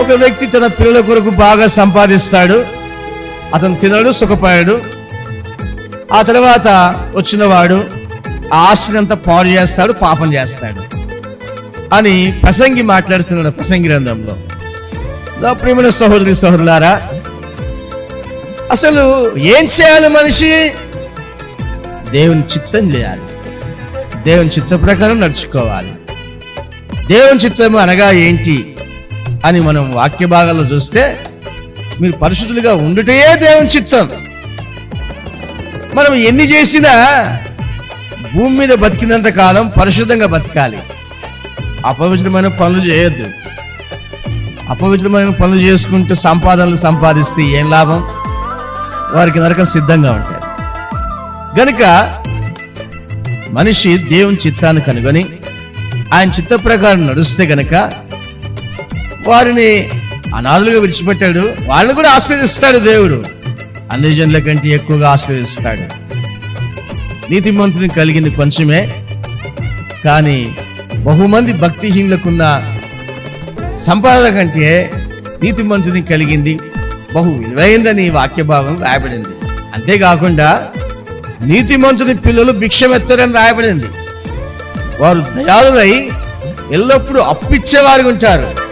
ఒక వ్యక్తి తన పిల్లల కొరకు బాగా సంపాదిస్తాడు. అతను తినడు సుఖపడాడు. ఆ తర్వాత వచ్చిన వాడు ఆ ఆస్తిని అంతా పాడు చేస్తాడు పాపం చేస్తాడు అని ప్రసంగి మాట్లాడుతున్నాడు ప్రసంగి గ్రంథంలో. నా ప్రియమైన సహోదరి సహోదరులారా అసలు ఏం చేయాలి మనిషి? దేవుని చిత్తం చేయాలి. దేవుని చిత్త ప్రకారం నడుచుకోవాలి. దేవుని చిత్తము అనగా ఏంటి? అని మనం వాక్య భాగాల్లో చూస్తే మీరు పరిశుద్ధులుగా ఉండుటే దేవుని చిత్తం. మనం ఎన్ని చేసినా భూమి మీద బతికినంత కాలం పరిశుద్ధంగా బతకాలి. అపవిత్రమైన పనులు చేయొద్దు. అపవిత్రమైన పనులు చేసుకుంటూ సంపాదనలు సంపాదిస్తే ఏం లాభం? వారికి నరకం సిద్ధంగా ఉంటారు గనుక మనిషి దేవుని చిత్తాన్ని కనుగొని ఆయన చిత్త ప్రకారం నడుస్తే గనక వారిని అనాథులుగా విడిచిపెట్టాడు. వాళ్ళని కూడా ఆశ్రయిస్తాడు దేవుడు. అన్ని కంటే ఎక్కువగా ఆశ్రయిస్తాడు నీతిమంతుని కలిగింది కొంచెమే. కానీ బహుమంది భక్తిహీనులకున్న సంపాదన కంటే నీతిమంతుని కలిగింది బహు విలువైందని ఈ వాక్య రాయబడింది. అంతేకాకుండా నీతిమంతుని పిల్లలు భిక్షమెత్తరని రాయబడింది. వారు దయాలులై ఎల్లప్పుడూ అప్పిచ్చేవారు ఉంటారు.